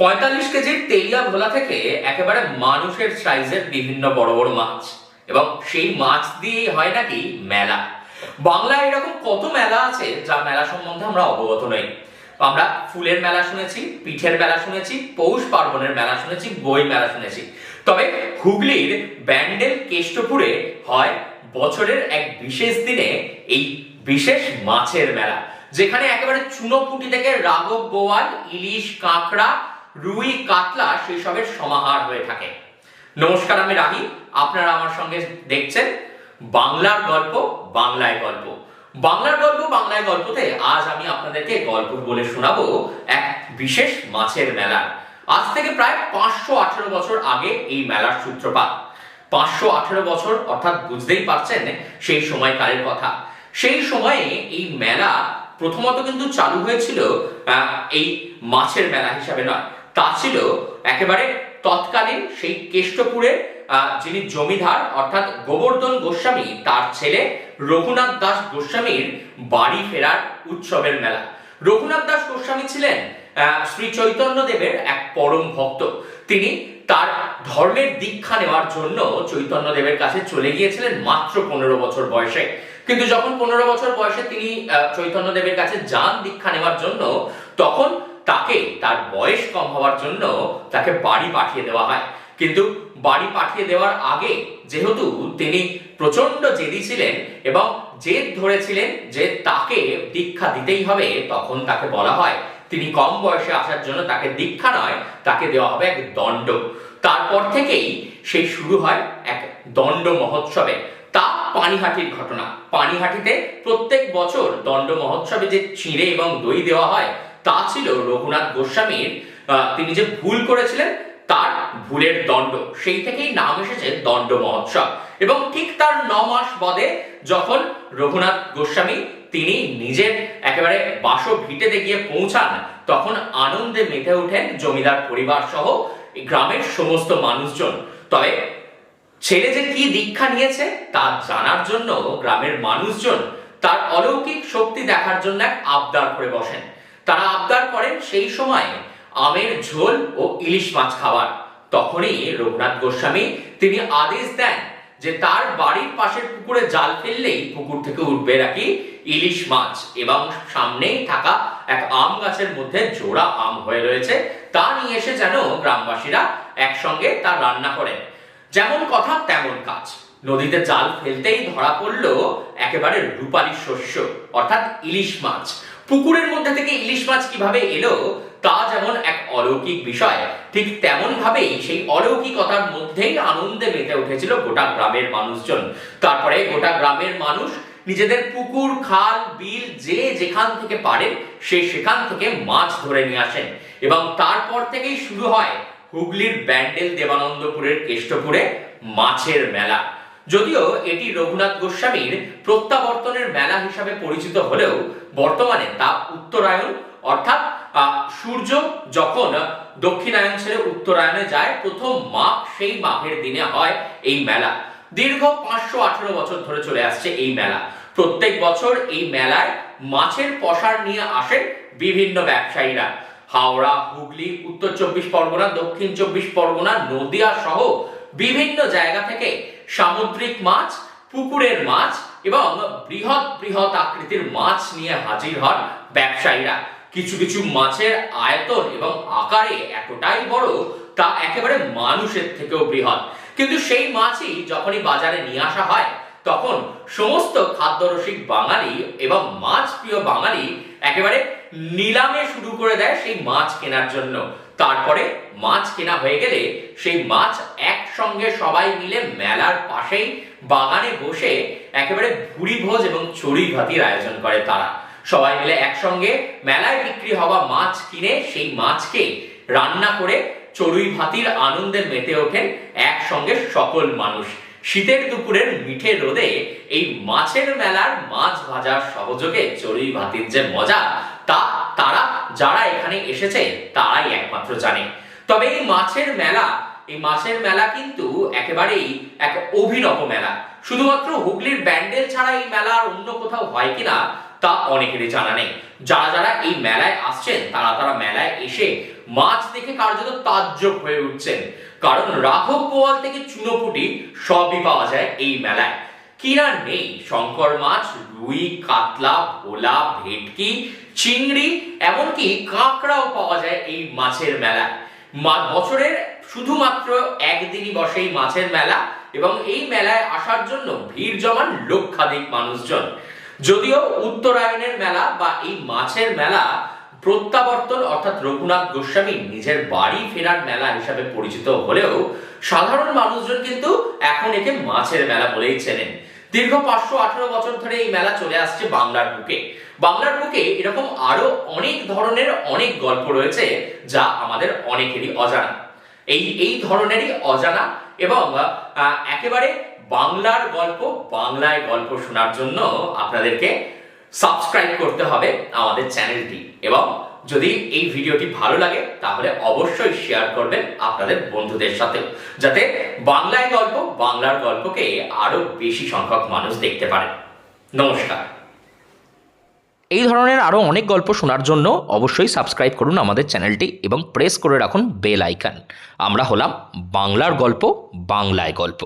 পঁয়তাল্লিশ কেজির তেলিয়া ভোলা থেকে একেবারে মানুষের সাইজের বিভিন্ন বড় বড় মাছ। এবং সেই মাছ দিয়ে হয় নাকি মেলা। বাংলায় এরকম কত মেলা আছে যা মেলা সম্বন্ধে আমরা অবগত নই। আমরা ফুলের মেলা শুনেছি, পিঠের মেলা শুনেছি, পৌষ পার্বণের মেলা শুনেছি, বই মেলা শুনেছি। তবে হুগলির ব্যান্ডেল কেষ্টপুরে হয় বছরের এক বিশেষ দিনে এই বিশেষ মাছের মেলা, যেখানে একেবারে চুনোপুটি থেকে রাঘব বোয়াল ইলিশ কাঁকড়া রুই, কাতলা সেই সবের সমাহার হয়ে থাকে। নমস্কার, আমি রাহি। আপনারা আমার সঙ্গে দেখছেন বাংলার গল্প, বাংলায় গল্প। বাংলার গল্প, বাংলায় গল্পতে আজ আমি আপনাদেরকে গল্প বলে শোনাবো এক বিশেষ মাছের মেলা আজ থেকে প্রায় পাঁচশো আঠেরো বছর আগে এই মেলার সূত্রপাত। পাঁচশো আঠেরো বছর, অর্থাৎ বুঝতেই পারছেন সেই সময়কালের কথা। সেই সময়ে এই মেলা প্রথমত কিন্তু চালু হয়েছিল এই মাছের মেলা হিসাবে নয়। তা ছিল একেবারে তৎকালীন সেই কেষ্টপুরের যিনি জমিদার, অর্থাৎ গোবর্ধন গোস্বামী, তার ছেলে রঘুনাথ দাস গোস্বামীর বাড়ি ফেরার উৎসবের মেলা। রঘুনাথ দাস গোস্বামী ছিলেন শ্রী চৈতন্য দেবের এক পরম ভক্ত। তিনি তার ধর্মের দীক্ষা নেওয়ার জন্য চৈতন্য দেবের কাছে চলে গিয়েছিলেন মাত্র পনেরো বছর বয়সে। কিন্তু যখন পনেরো বছর বয়সে তিনি চৈতন্য দেবের কাছে যান দীক্ষা নেওয়ার জন্য, তখন তাকে তার বয়স কম হওয়ার জন্য তাকে বাড়ি পাঠিয়ে দেওয়া হয়। কিন্তু বাড়ি পাঠিয়ে দেওয়ার আগে যেহেতু তিনি প্রচণ্ড জেদি ছিলেন এবং জেদ ধরেছিলেন যে তাকে দীক্ষা দিতেই হবে, তখন তাকে বলা হয়। তিনি কম বয়সে আসার জন্য তাকে দীক্ষা নয়, তাকে দেওয়া হবে এক দণ্ড। তারপর থেকেই সেই শুরু হয় এক দণ্ড মহোৎসবে। তা পানিহাটির ঘটনা। পানিহাটিতে প্রত্যেক বছর দণ্ড মহোৎসবে যে চিঁড়ে এবং দই দেওয়া হয় তা ছিল রঘুনাথ গোস্বামীর তিনি যে ভুল করেছিলেন তার ভুলের দণ্ড। সেই থেকেই নাম এসেছে দণ্ড মহোৎসব। এবং ঠিক তার ন মাস বাদে যখন রঘুনাথ গোস্বামী তিনি নিজের একেবারে বাসভিটেতে গিয়ে পৌঁছান, তখন আনন্দে মেতে ওঠেন জমিদার পরিবার সহ গ্রামের সমস্ত মানুষজন। তবে ছেলে যে কি দীক্ষা নিয়েছে তা জানার জন্য গ্রামের মানুষজন তার অলৌকিক শক্তি দেখার জন্য এক আবদার করে বসেন। তারা আবদার করেন সেই সময় আমের ঝোল ও ইলিশ মাছ খাওয়ার। তখনই রঘুনাথ গোস্বামী তিনি আদেশ দেন যে তার বাড়ির পাশের পুকুরে জাল ফেললেই পুকুর থেকে উঠবে নাকি ইলিশ মাছ এবং সামনেই থাকা এক আম গাছের মধ্যে জোড়া আম হয়ে রয়েছে। তা নিয়ে এসে যেন গ্রামবাসীরা একসঙ্গে তা রান্না করেন যেমন কথা, তেমন কাজ। নদীতে জাল ফেলতেই ধরা পড়ল একেবারে রূপালী শস্য, অর্থাৎ ইলিশ মাছ। পুকুরের মধ্যে থেকে ইলিশ মাছ কীভাবে এলো, তা যেমন এক অলৌকিক বিষয়, ঠিক তেমন ভাবেই সেই অলৌকিকতার মধ্যেই আনন্দে মেতে উঠেছিল গোটা গ্রামের মানুষজন। তারপরে গোটা গ্রামের মানুষ নিজেদের পুকুর, খাল, বিল যে যেখান থেকে পারেন সে সেখান থেকে মাছ ধরে নিয়ে আসেন। এবং তারপর থেকেই শুরু হয় হুগলির ব্যান্ডেল দেবানন্দপুরের কেষ্টপুরে মাছের মেলা। যদিও এটি রঘুনাথ গোস্বামীর প্রত্যাবর্তনের মেলা হিসাবে পরিচিত হলেও বর্তমানে তা উত্তরায়ণ, অর্থাৎ সূর্য যখন দক্ষিণায়ন ছেড়ে উত্তরায়ণে যায়, প্রথম মাঘ সেই মাঘের দিনে হয় এই মেলা। দীর্ঘ পাঁচশো আঠেরো বছর ধরে চলে আসছে এই মেলা। প্রত্যেক বছর এই মেলায় মাছের পসার নিয়ে আসেন বিভিন্ন ব্যবসায়ীরা। হাওড়া, হুগলি, উত্তর চব্বিশ পরগনা, দক্ষিণ চব্বিশ পরগনা, নদিয়া সহ বিভিন্ন জায়গা থেকে সামুদ্রিক মাছ, পুকুরের মাছ এবং বৃহৎ বৃহৎ আকৃতির মাছ নিয়ে হাজির হন ব্যবসায়ীরা। কিছু কিছু মাছের আয়তন এবং আকারে এতটাই বড় তা একেবারে মানুষের থেকেও বৃহৎ। কিন্তু সেই মাছই যখনই বাজারে নিয়ে আসা হয়, তখন সমস্ত খাদ্যরসিক বাঙালি এবং মাছ প্রিয় বাঙালি একেবারে নিলামে শুরু করে দেয় সেই মাছ কেনার জন্য। তারপরে মাছ কেনা হয়ে গেলে সেই মাছ একসঙ্গে সবাই মিলে মেলার পাশেই বাগানে বসে একেবারে ভুরি ভোজ এবং চড়ি ভাতির আয়োজন করে তারা। সবাই মিলে একসঙ্গে মেলায় বিক্রি হওয়া মাছ কিনে সেই মাছকে রান্না করে চড়ুই ভাতির আনন্দে মেতে ওঠেন একসঙ্গে সকল মানুষ। শীতের দুপুরের মিঠে রোদে এই মাছের মেলার মাছ ভাজার সহযোগে চড়ুই ভাতির যে মজা, তা তারা যারা এখানে এসেছে, তারাই একমাত্র জানে। তবে এই মাছের মেলা, এই মাছের মেলা কিন্তু একেবারেই এক অভিনব মেলা। শুধুমাত্র হুগলির ব্যান্ডেল ছাড়া এই মেলা আর অন্য কোথাও হয় কিনা, তা অনেকেরই জানা নেই। যারা যারা এই মেলায় আসছেন, তারা তারা মেলায় এসে মাছ দেখে কার্যত তাজ্জব হয়ে উঠছেন। কারণ রাঘব বোয়াল থেকে চুনোপুটি সবই পাওয়া যায় এই মেলায়। কিরা নেই? শঙ্কর মাছ, রুই, কাতলা, ভোলা, ভেটকি, চিংড়ি, এমনকি কাঁকড়াও পাওয়া যায় এই মাছের মেলায়। বছরের শুধুমাত্র একদিনই বসে এই মাছের মেলা এবং এই মেলায় আসার জন্য ভিড় জমান লক্ষাধিক মানুষজন। যদিও উত্তরায়ণের মেলা বা এই মাছের মেলা প্রত্যাবর্তন অর্থাৎ রঘুনাথ গোস্বামী নিজের বাড়ি ফেরার মেলা হিসাবে পরিচিত হলেও সাধারণ মানুষজন কিন্তু এখন একে মাছের মেলা বলেই চেনেন। দীর্ঘ পাঁচশো আঠারো বছর ধরে এই মেলা চলে আসছে বাংলার বুকে। বাংলার বুকে এরকম আরও অনেক ধরনের অনেক গল্প রয়েছে যা আমাদের অনেকেরই অজানা। এই এই ধরনেরই অজানা এবং একেবারে বাংলার গল্প, বাংলায় গল্প শোনার জন্য আপনাদেরকে সাবস্ক্রাইব করতে হবে আমাদের চ্যানেলটি এবং যদি এই ভিডিওটি ভালো লাগে, তাহলে অবশ্যই শেয়ার করবেন আপনাদের বন্ধুদের সাথে, যাতে বাংলায় গল্প বাংলার গল্পকে আরও বেশি সংখ্যক মানুষ দেখতে পারে। নমস্কার। এই ধরনের আরও অনেক গল্প শোনার জন্য অবশ্যই সাবস্ক্রাইব করুন আমাদের চ্যানেলটি এবং প্রেস করে রাখুন বেল আইকন আমরা হলাম বাংলার গল্প, বাংলায় গল্প।